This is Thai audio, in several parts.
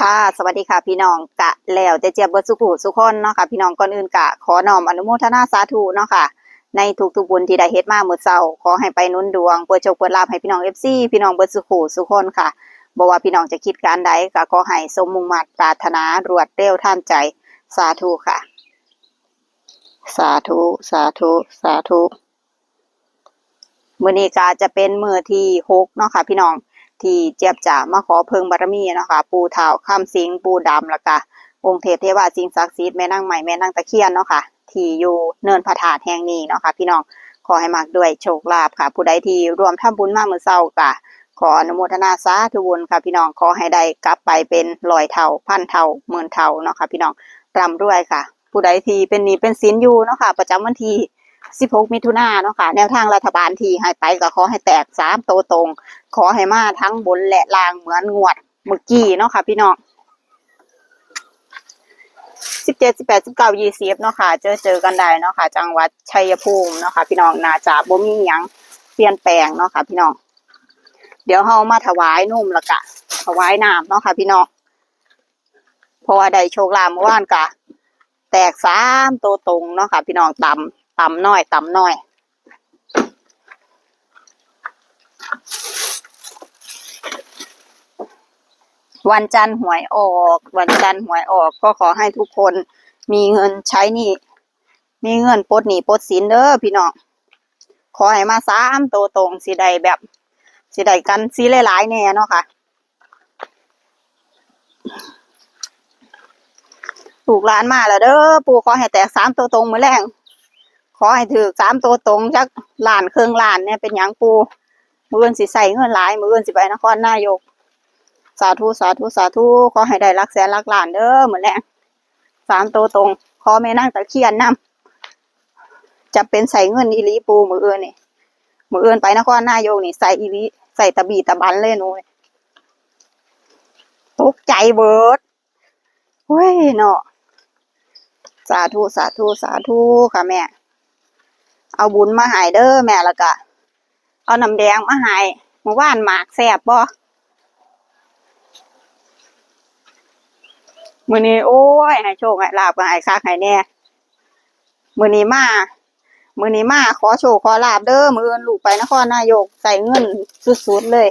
ค่ะสวัสดีค่ะพี่น้องกะแล้วจเจียบเบิดสุขุสุคนเนาะค่ะพี่น้องก่อนอื่นกะขอน้อมอนุโมทนาสาธุเนาะค่ะ ในทุกๆบุญที่ได้เฮ็ดมาเมื่อเช้าขอให้ไปนุนดวงเปิดโชคเปิดลาภให้พี่น้อง FC พี่น้องเบิดสุขุสุคนค่ะบ่ว่าพี่น้องจะคิดการใดก็ขอให้สมมุ่งมั่นปรารถนารวดเร็วท่านใจสาธุค่ะ สาธุสาธุสาธุมื้อนี้ก็จะเป็นมือที่หกเนาะค่ะพี่น้อง ที่เจี๊ยบจะมาขอเพิงบารมีนะคะปูเถาข้ามสิงปูดำแล้วก็องค์เทพเทวาสิงศักดิ์สิทธิ์แม่นางใหม่แม่นางตะเคียนเนาะค่ะที่อยู่เนินพระธาตุแห่งนี้เนาะค่ะพี่น้องขอให้มากด้วยโชคลาภค่ะ ผู้ใดที่รวมทำบุญมาเมื่อเช้าก็ขออนุโมทนาสาธุบุญค่ะพี่น้องขอให้ได้กลับไปเป็นร้อยเท่าพันเท่าหมื่นเท่าเนาะค่ะพี่น้องร่ำรวยค่ะ ผู้ใดที่เป็นนี้เป็นสินอยู่เนาะค่ะ ประจำวันที่ 16มิถุนาเนาะค่ะ แนวทางรัฐบาลที่ให้ไปก็ขอให้แตกสามโตตรง ขอให้มาทั้งบนและล่างเหมือนงวดเมื่อกี้เนาะค่ะ พี่น้องสิบเจ็ดสิบแปดสิบเก้ายี่สิบเนาะค่ะ เจอเจอกันได้เนาะค่ะ จังหวัดชัยภูมิเนาะค่ะ พี่น้องนาจะบ่มีหยังเปลี่ยนแปลงเนาะค่ะ พี่น้อง เดี๋ยวเฮามาถวายนุ่มละกะ ถวายน้ำเนาะค่ะ พี่น้องเพราะว่าได้โชคลาภเมื่อวานกะ แตกสามตัวตรงเนาะค่ะ พี่น้องต่ำ ต่ำน้อยต่ำน้อยวันจันทร์หวยออก วันจันทร์หวยออกก็ขอให้ทุกคนมีเงินใช้นี่ มีเงินปลดหนี้ปลดสินเด้อพี่น้องขอให้มาสามตัวตรงสิได้แบบสิได้กันสิหลายๆแน่เนาะค่ะถูกร้านมาแล้วเด้อปู่ขอให้แตกสามตัวตรงมือแรง อให้ถือสามตัวตรงจักหลานเครื่องหลานเนี่ยเป็นหยังปูมืออื่นสิใส่เงินหลายมืออื่นสิไปนครนายก สาธุสาธุสาธุขอให้ได้รักแสนรักหลานเด้อเหมือนแรงสามตัวตรงขอแม่นั่งตะเคียนนำจะเป็นใส่เงินอีลีปูมือเอื่นนี่มือเอื่นไปนครนายกนี่ใส่อีลีใส่ตะบีตะบันเลยหนูตกใจเบิร์ดเฮ้ยเนาะสาธุสาธุสาธุค่ะแม่ เอาบุญมาหายเด้อแม่แล้วก็เอาน้ำแดงมาหายเมื่อวานหมากแซบบ่มือนี้โอ้ยให้โชคให้ลาบก็ให้คักให้แน่มือนี้มามือนี้มาขอโชคขอลาบเด้อมืออื่นลูกไปนครนายกใส่เงินสุดๆเลย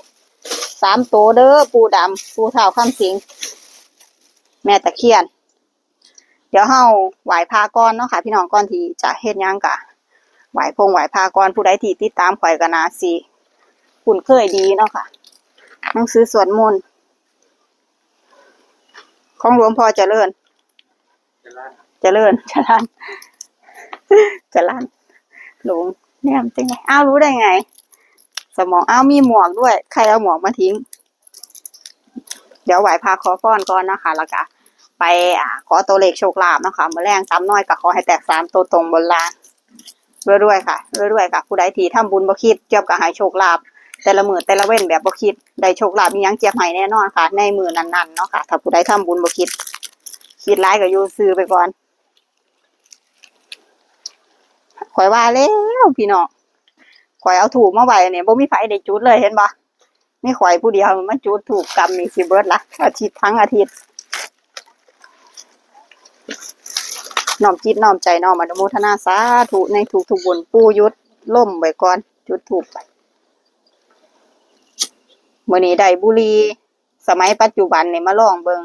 สามโตเด้อปูดำปูเฒ่าคำสิง แม่ตะเคียน เดี๋ยวเฮาไหวพระก่อนเนาะค่ะ พี่น้องก่อนที่จะเฮ็ดยังกะ ไหวพงไหวพระก่อนผู้ใดที่ติดตามข่อยกนาสิคุ้นเคยดีเนาะค่ะหนังสือสวดมนต์ของหลวงพ่อเจริญ เจริญเจริญเจริญหลวงเนี่ยมันเป็นไงอ้าวรู้ได้ไง สมองอ้าวมีหมวกด้วย ใครเอาหมวกมาทิ้ง เดี๋ยวไหวพาขอป้อนก่อนนะคะแล้วก็ไปอ่าขอตัวเลขโชคลาภนะคะเมื่อแรงตามน้อยก็ขอให้แตกสามตัวตรงบนลาน รื่อยๆค่ะรื่อยๆค่ะผู้ใดที่ทำบุญบ่คิดเกี่ยวกับให้โชคลาภแต่ละมือแต่ละเว้นแบบบ่คิดได้โชคลาภมียังเจียบให้แน่นอนค่ะ ในมือนั้นๆเนาะค่ะถ้าผู้ใดทำบุญบ่คิด คิดร้ายก็อยู่ซื้อไปก่อนข่อยว่าแล้วพี่น้องข่อยเอาถูกมาไว้เนี่ยบ่มีไฟได้จุดเลยเห็นบ่มีข่อยผู้เดียวมันจุดถูกกรรมมีสิเบิร์ดละอาทิตย์ทั้งอาทิตย์ น้อมจิตน้อมใจน้อมอนุโมทนาสาธุในทุกๆบุญปูยุดล่มไว้ก่อน จุดถูกไปมื่อนี้ได้บุรีสมัยปัจจุบันเนี่ยมาลองเบิง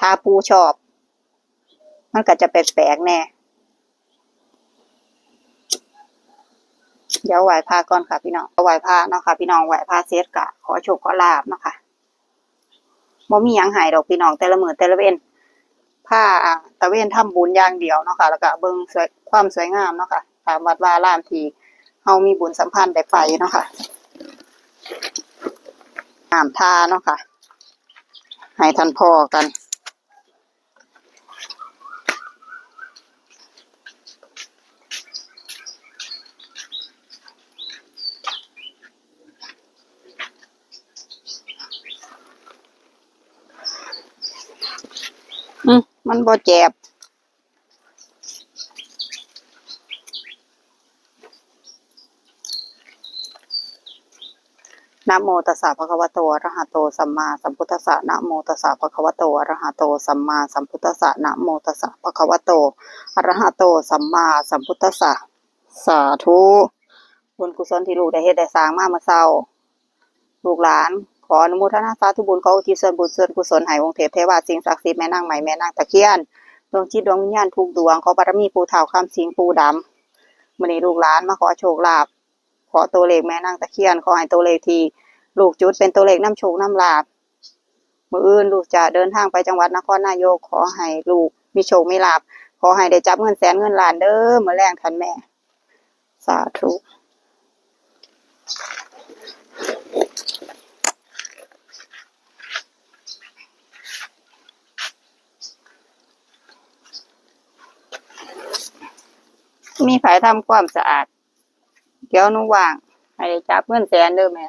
ถ้าปูชอบ มันก็จะแปลกๆแน่ เดี๋ยวไหวพาก่อนค่ะพี่น้องไหวพาเนาะค่ะ พี่น้องไหวพาเซตกะขอโชคขอลาบเนาะค่ะบ่มีหยังหายดอกพี่น้องแต่ละมือแต่ละเว้น ผ้าตะเวนทำบุญอย่างเดียวเนาะค่ะแล้วก็เบิ่งสวยความสวยงามเนาะค่ะตามวัดวารามที่เฮามีบุญสัมพันธ์ได้ไปเนาะค่ะหามทาเนาะค่ะให้ท่านพ่อกัน อื มมันบ่เจ็บนะโมตัสสะภะคะวะโตอะระหะโตสัมมาสัมพุทธัสสะนะโมตัสสะภะคะวะโตอะระหะโตสัมมาสัมพุทธัสสะนะโมตัสสะภะคะวะโตอะระหะโตสัมมาสัมพุทธัสสะสาธุบุญกุศลที่ลูกได้เฮ็ดได้สร้างมาเมื่อเช้า ลูกหลาน ออนุโมทนาสาธุบุญขออุทิศส่วนบุญส่วนกุศลให้องค์เทพเทวาสิ่งศักดิ์สิทธิ์แม่นางใหม่แม่นางตะเคียนดวงจิตดวงวิญญาณทุกดวงขอบารมีปู่เฒ่าคำสิงปู่ดำมื้อนี้ลูกหลานมาขอโชคลาภขอตัวเลขแม่นางตะเคียนขอให้ตัวเลขทีลูกจุดเป็นตัวเลขน้ำโชคน้ำลาภมื้ออื่นลูกจะเดินทางไปจังหวัดนครนายกขอให้ลูกมีโชคมีลาภขอให้ได้จับเงินแสนเงินล้านเด้อมือแรงทันแม่ สาธุ มีไผทำความสะอาด เดี๋ยวหนูว่าง ให้ได้จับเงินแสนเด้อแม่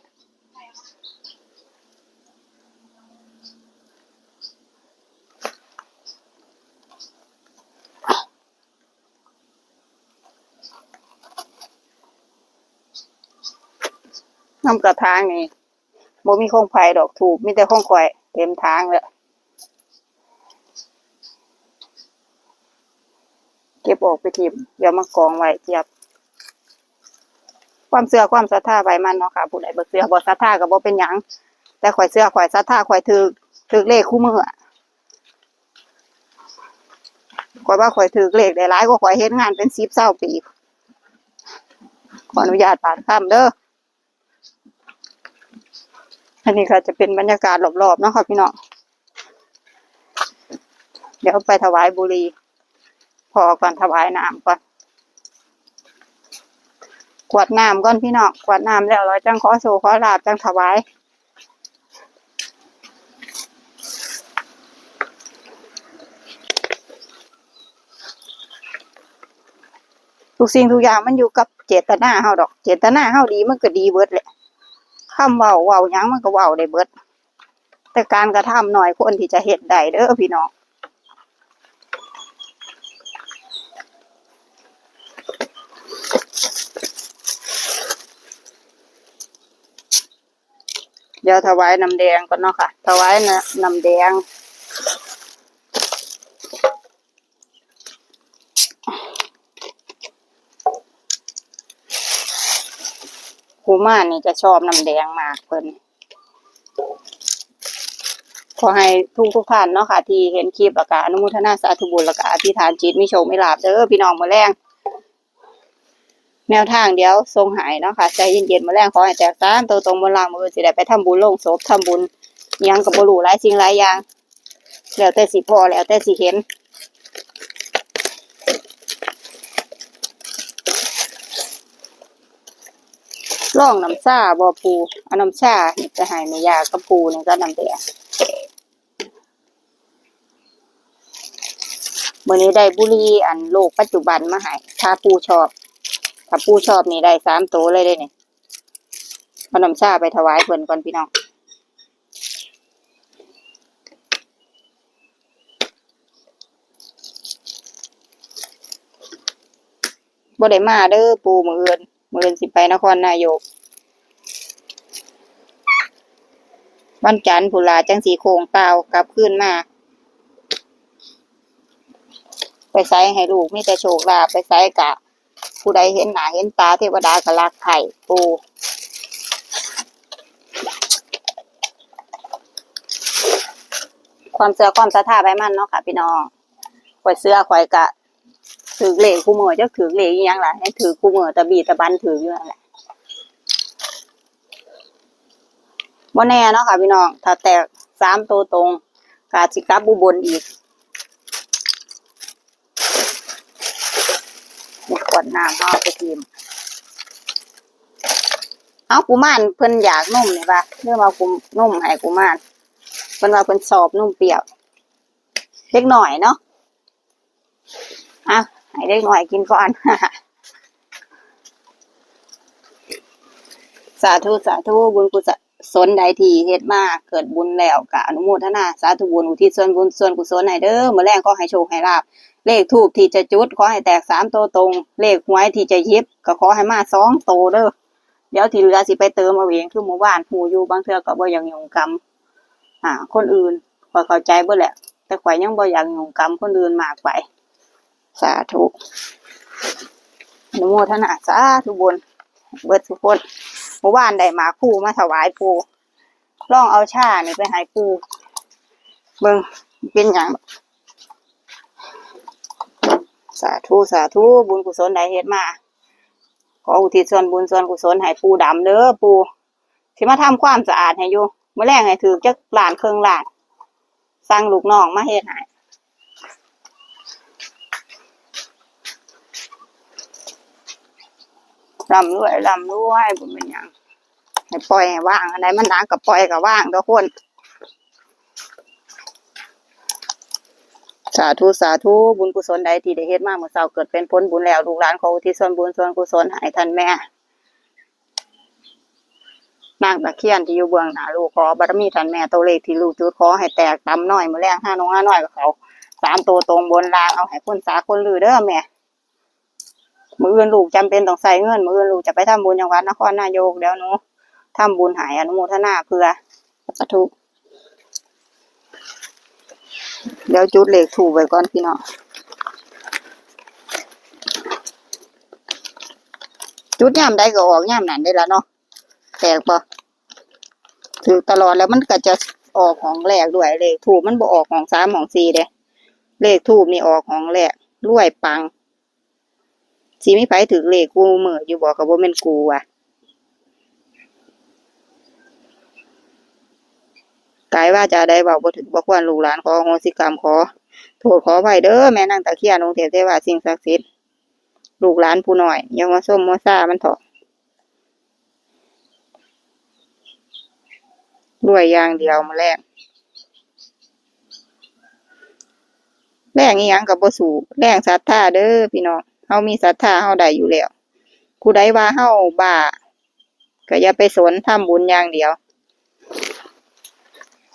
น้ำกระทางนี่บ่มีคงไผ่ดอกถูกมีแต่คงข่อย เต็มทางเลย เก็บออกไปทิมอย่ามากองไว้เจียบ ความเชื่อความศรัทธาไว้มันเนาะค่ะผู้ใดบ่เชื่อบ่ศรัทธาก็บ่เป็นหยังแต่ข่อยเชื่อข่อยศรัทธาข่อยถือถือเลขคู่มืออะข่อยว่าข่อยถือเลขได้หลายกว่าข่อยเฮ็ดงานเป็น10 20ปีขออนุญาตปาดข้ามเด้ออันนี้ก็จะเป็นบรรยากาศรอบๆเนาะค่ะพี่น้องเดี๋ยวไปถวายบุรี พอก่อนถวายน้ำก่อนกวดน้ำก่อนพี่น้องกวดน้ำแล้วเราจังขอโชว์ขอลาบจังถวายทุกสิ่งทุกอย่างมันอยู่กับเจตนาเฮาดอก เจตนาเฮาดีมันก็ดีเบิดแหละคำเว้าเว้ายังมันก็เว้าได้เบิด แต่การกระทำหน่อยคนที่จะเฮ็ดได้เด้อพี่น้อง เดี๋ยวถวายน้ำแดงก่อนเนาะค่ะ ถวายน้ำแดง คูม่านี่จะชอบน้ำแดงมากเพิ่นขอให้ทุกทุกท่านเนาะค่ะ ที่เห็นคลิปแล้วก็อนุโมทนาสาธุบุญแล้วก็อธิษฐานจิตมีโชคมีลาภเด้อพี่น้องมื้อแรง แนวทางเดี๋ยวทรงหายเนาะค่ะใจเย็นๆมื้อแรงขอให้แตกตางตัวตรงบนล่างมือสิได้ไปทำบุญลงศพทำบุญยังก็บ่รู้หลายสิ่งหลายอย่าง แล้วแต่สิพอแล้วแต่สิเห็นล่องน้ำชาบ่ปูเอาน้ำชานี่ไปให้แม่ยากับปูนี่ก็น้ำแดงมื้อนี้ได้บุรีอันโลกปัจจุบันมาห้ถ้าปูชอบ ถ้าปูชอบนี่ได้สามโตวเลยเด้นี่เอาน้ำชาไปถวายเพิ่นก่อนพี่น้องบ่ได้มาเด้อปูมืออื่นมืออื่นสิไปนครนายกวันจันทร์พุลาจังสีโคงเก่ากลับคืนมา ไปใส่ให้ลูกมีแต่โชคลาภไปใส่กะ ผู้ใดเห็นหน้าเห็นตาเทวดากะลักไข่ปูความเชื่อความศรัทธาไปมันเนาะค่ะพี่น้องข่อยเสือข่อยกะถือเหลขคู่มือจะถือเหลขอีหยังล่ะให้ถือคู่มือตะบีตะบันถืออยู่นั่นแหละบ่แน่เนาะค่ะพี่น้องถ้าแตกสามตัวตรงกาสิกลับบุบนอีก ขวดน้ำเอาไปกินเอากุมารเพิ่นอยากนุ่มนี่ปะเรื่องเอากุนุ่มให้กุมารเพิ่นว่าเพิ่นสอบนุ่มเปรี้ยวเล็กหน่อยเนาะอะให้เล็กหน่อยกินก่อนสาธุสาธุบุญกุศล สนใดที่เฮ็ดมาเกิดบุญแล้วก็อนุโมทนาสาธุบุญอุทิศส่วนบุญส่วนกุศลให้เด้อมื้อแรงขอให้โชคให้ลาภเลขทูปที่จะจุดขอให้แตกสามตัวตรง เลขหวยที่จะยิบก็ขอให้มาสองตัวเด้อเดี๋ยวที่เหลือสิไปเติมเอาเองคือหมู่บ้านหูอยู่บางเทื่อก็บ่อยากยุ่งกรรมอ่า คนอื่นข่อยเข้าใจเบิดแหละ แต่ข่อยยังบ่อยากยุ่งกรรมคนอื่นมากไป สาธุอนุโมทนาสาธุบุญเบิดทุกคน หมู่บ้านได้หมาคู่มาถวายปู่ลองเอาชาเนี่ยไปให้ปู่เบิ่งเป็นหยังสาธุสาธุบุญกุศลได้เฮ็ดมา ขออุทิศส่วนบุญส่วนกุศลให้ปู่ดำเด้อปู่สิมาทำความสะอาดให้อยู่เมื่อแรกให้ถือจักล้านเครื่องหลานสั่งลูกน้องมาเฮ็ดให้ ลำรวยลำรวยบุญเป็นหยังให้ปล่อยให้ว่างอันใดมันหนักก็ปล่อยก็ว่างทุกคนสาธุสาธุบุญกุศลใดที่ได้เฮ็ดมาเมื่อเช้าเกิดเป็นผลบุญแล้วลูกหลานขออุทิศส่วนบุญส่วนกุศลให้ท่านแม่นางตะเคียนที่อยู่เบื้องหน้าลูกขอบารมีท่านแม่ตัวเลขที่ลูกจุดขอให้แตกตำน้อยมือแรงห้าน้องห้าน้อยกับเขาสามตัวตรงบนรางเอาให้คนสาคนลือเด้อแม่ มื้ออื่นลูกจำเป็นต้องใส่เงิน มื้ออื่นลูกจะไปทำบุญจังหวัดนครนายกเดี๋ยวหนูทำบุญหายอนุโมทนาเพื่อสาธุเดี๋ยวจุดเหล็กถูกไว้ก่อนพี่น้องจุดย่ามใดก็ออกย่ามนั้นได้แล้วเนาะแตกปะถือตลอดแล้วมันก็จะออกของแรกด้วยเลขถูกมันบ่ออกของสามของสี่เด้เลขถูกนี่ออกของแรกรวยปัง สีไม่ไผถือเลขกูมืออยู่บอกกับว่าเป็นกูว่ะกายว่าจะได้เบาบ่ถึงบ่ควรลูกหลานขออโหสิกรรมขอ โทษขออภัยเด้อแม่นางตะเคียนองค์เทพเทวาสิ่งศักดิ์สิทธิ์ลูกหลานผู้หน้อยยังมาส้มมาซ่ามันเถอะด้วยยางเดียวมาแรกแรงอีหยังกับบ่สู่แรงศรัทธาเด้อพี่น้อง เฮามีศรัทธาเฮาได้อยู่แล้วผู้ใดว่าเฮาบ้าก็อย่าไปสนทำบุญอย่างเดียว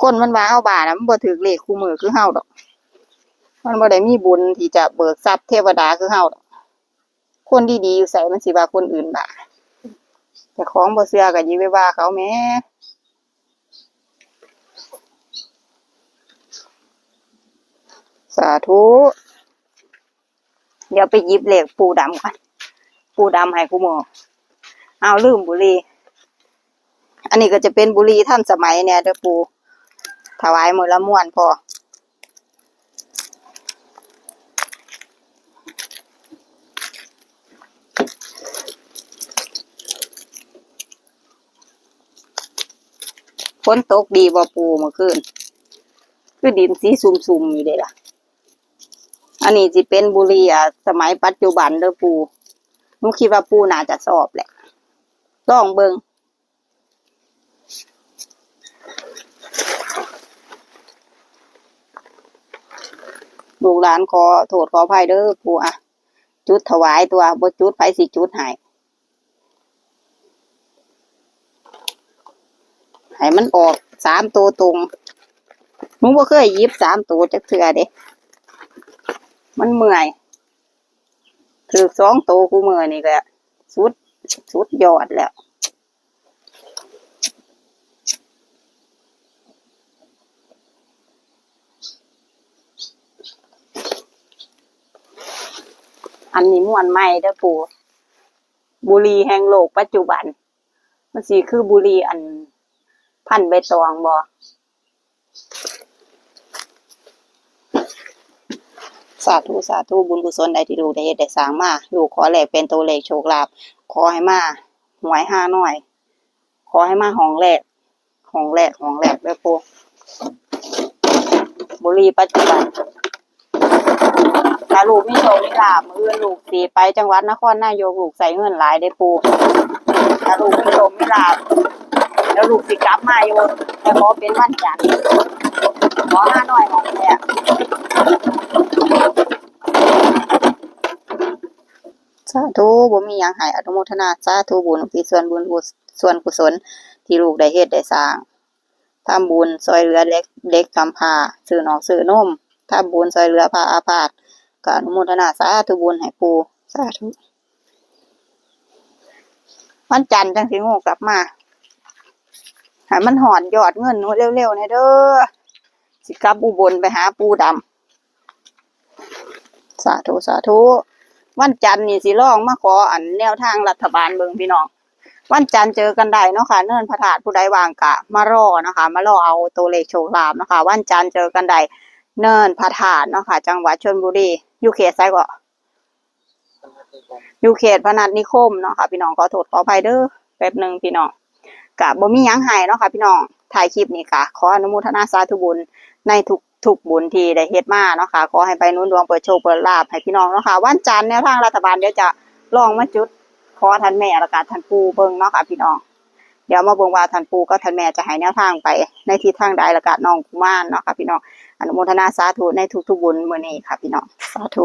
คนมันว่าเฮาบ้านะมันบ่ถือเลขคู่มือคือเฮาดอก มันบ่ได้มีบุญที่จะเบิกทรัพย์เทวดาคือเฮาดอก คนดีๆอยู่ใส่มันสิว่าคนอื่นบ้าแต่ของบ่เชื่อก็อย่าไปว่าเขาแม่สาธุ เดี๋ยวไปหยิบเหล็กปูดำก่อนปูดำให้กูมือเอาลืมบุรี อันนี้ก็จะเป็นบุรีท่านสมัยเนี่ยเด้อปูถวายมือละม่วนพอฝนตกดีบ่ปูเมื่อคืนคือดินสีซุ่มๆอยู่เด้ล่ะ อันนี้สิเป็นบุรีอะสมัยปัจจุบันเด้อปูหนูคิดว่าปูน่าจะสอบแหละลองเบิงลูกหลานขอโทษขออภัยเด้อปูอะ จุดถวายตัวบ่จุดไผสิจุดให้ให้มันออกสามตัวตรงหนูบ่เคยยิบสามตัวจักเทื่อเด้ มันเมื่อยถือสองตัวกูเมื่อยนี่ก็สุดสุดยอดแล้วอันนี้มวนใหม่เด้อปู่บุรีแห่งโลกปัจจุบัน มันสิคือบุรีอัน พันใบตองบ่ สาธุสาธุบุญกุศลใดที่ลูกได้เฮ็ดได้สร้างมาลูกขอแลกเป็นตัวเลขโชคลาภขอให้มาหวยห้าหน้อย ขอให้มาห้องแรกห้องแรกห้องแรกเด้อปูบุรีปัจจุบันถ้าลูกมีโชคมีลาภมื้ออื่นลูกสิไปจังหวัดนครนายกลูกใส่เงินหลายได้ปูถ้าลูกมีโชคมีลาภแล้วลูกสิกลับมาอยู่แต่ขอเป็นวันจันทร์ อห้าน้อยของแม่สาธุบ่มีหยังให้อนุโมทนาสาธุบุญอุทิศส่วนบุญกุศส่วนกุศลที่ลูกได้เฮ็ดได้สร้างทำบุญซอยเหลือเล็กเด็กกำพร้าซื้อหนอกซื้อนมถ้าบุญซอยเหลือพระอาพาธก็อนุโมทนาสาธุบุญให้ปูสาธุวันจันทร์จังสิโง่กลับมาให้มันหอดยอดเงินเร็วๆเนี่ยเด้อ สิกลับอุบลไปหาปูดำสาธุสาธุวันจันทร์นี่สิลองมาขออันแนวทางรัฐบาลเบิงพี่น้องวันจันทร์เจอกันได้เนาะค่ะเนิ่นพระธาตุผู้ใดวางกะมารอนะคะ มารอเอาตัวเลขโชคลาภนะคะ วันจันทร์เจอกันได้เนิ่นพระธาตุเนาะค่ะ จังหวัดชลบุรีอยู่เขตไซก็อยู่เขตพนัสนิคมเนาะค่ะ พี่น้องขอโทษขออภัยเด้อแป๊บหนึ่งพี่น้องกะบ่มียังให้เนาะค่ะ พี่น้องถ่ายคลิปนี้กะขออนุโมทนาสาธุบุญ ในทุกทุกบุญที่ได้เฮ็ดมาเนาะค่ะขอให้ไปนุนดวงเปิดโชคเปิดลาภให้พี่น้องเนาะค่ะวันจันทร์แนวทางรัฐบาลเดี๋ยวจะลองมาจุดขอท่านแม่และก็ท่านปู่เบิ่งเนาะค่ะพี่น้อง เดี๋ยวมาเบิ่งว่าท่านปู่กับท่านแม่จะให้แนวทางไป ในทิศทางใดและก็น้องกุมารเนาะค่ะพี่น้องอนุโมทนาสาธุในทุกๆบุญมื้อนี้ค่ะพี่น้องสาธุ